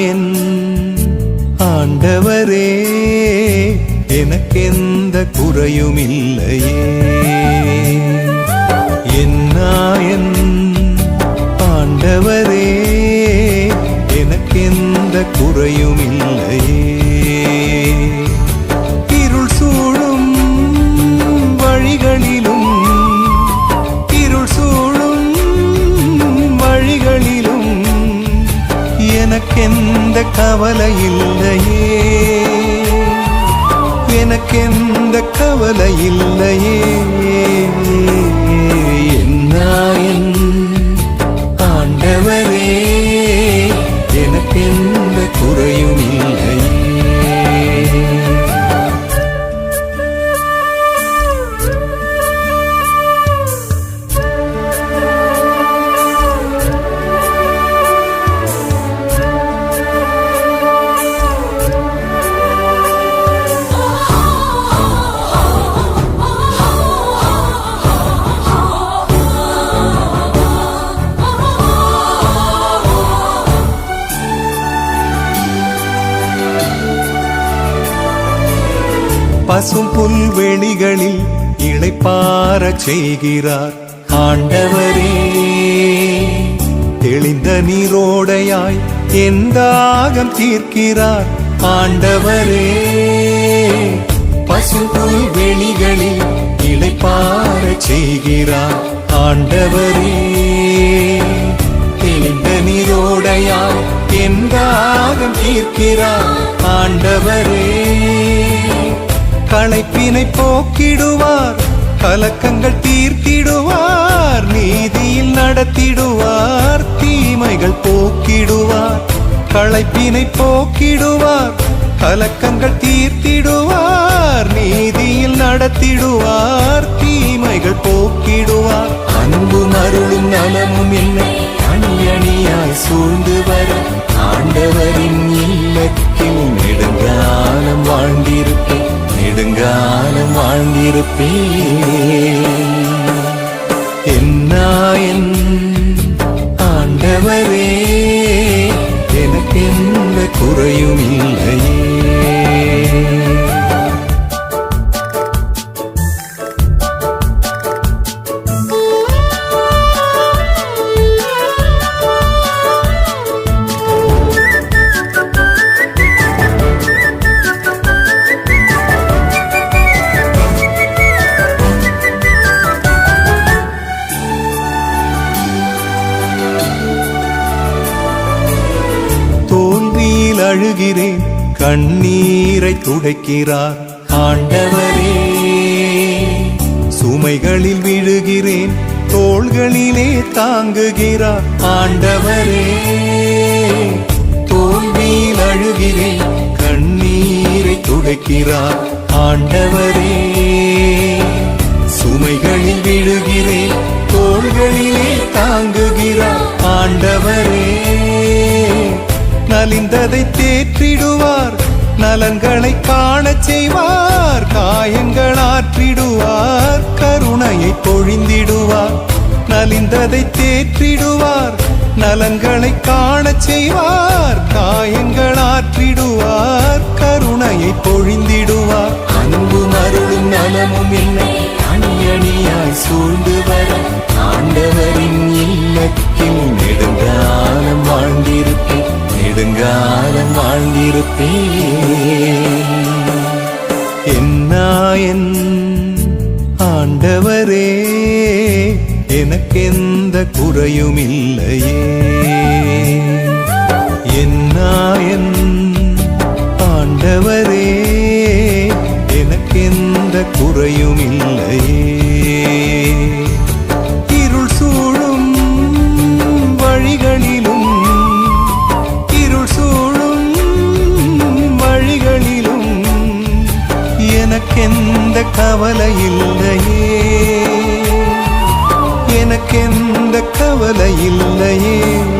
என் ஆண்டவரே எனக்கெந்த குறையும் இல்லையே. கவலை இல்லையே எனக்கெந்த கவலை இல்லையே என்ன பசும் புல்வெளிகளில் இளைப்பாரச் செய்கிறார். ஆண்டவரே தெளிந்த நீரோடையாய் எந்த ஆகம் தீர்க்கிறார். ஆண்டவரே பசு புல்வெளிகளில் இளைப்பாரச் செய்கிறார். ஆண்டவரே தெளிந்த நீரோடையாய் எந்த ஆகம் தீர்க்கிறார். ஆண்டவரே களைப்பினை போக்கிடுவார் கலக்கங்கள் தீர்த்திடுவார் நீதியில் நடத்திடுவார் தீமைகள் போக்கிடுவார். களைப்பினை போக்கிடுவார் கலக்கங்கள் தீர்த்திடுவார் நீதியில் நடத்திடுவார் தீமைகள் போக்கிடுவார். அன்பும் அருளும் நலமும் என்னை அணி அணியாய் சூழ்ந்து வரும். இருப்பே அழுகிறேன். கண்ணீரை துடைக்கிறார் ஆண்டவரே. சுமைகளில் விழுகிறேன். தோள்களிலே தாங்குகிறார் ஆண்டவரே. தோல்வியில் அழுகிறேன். கண்ணீரை துடைக்கிறார் ஆண்டவரே. சுமைகளில் விழுகிறேன். தோள்களிலே தாங்குகிறார் ஆண்டவரே. நலிந்ததை தேற்றிடுவார் நலன்களை காணச் செய்வார் காயங்கள் ஆற்றிடுவார் கருணையை பொழிந்திடுவார். நலிந்ததை தேற்றிடுவார் நலன்களை காணச் செய்வார் காயங்கள் ஆற்றிடுவார் கருணையை பொழிந்திடுவார். அன்பும் அருளும் நலமும் என்னை அணியணியாய் சூழ்ந்து வர ஆண்டவரின் இல்லத்தில் நெடும் நெடுங்காலம் வாழ்ந்திருப்பேன். என்னாயன் ஆண்டவரே எனக்கெந்த குறையும் இல்லையே என்னாயன் ஆண்டவரே எனக்கெந்த குறையும் இல்லையே கவலை இல்லையே.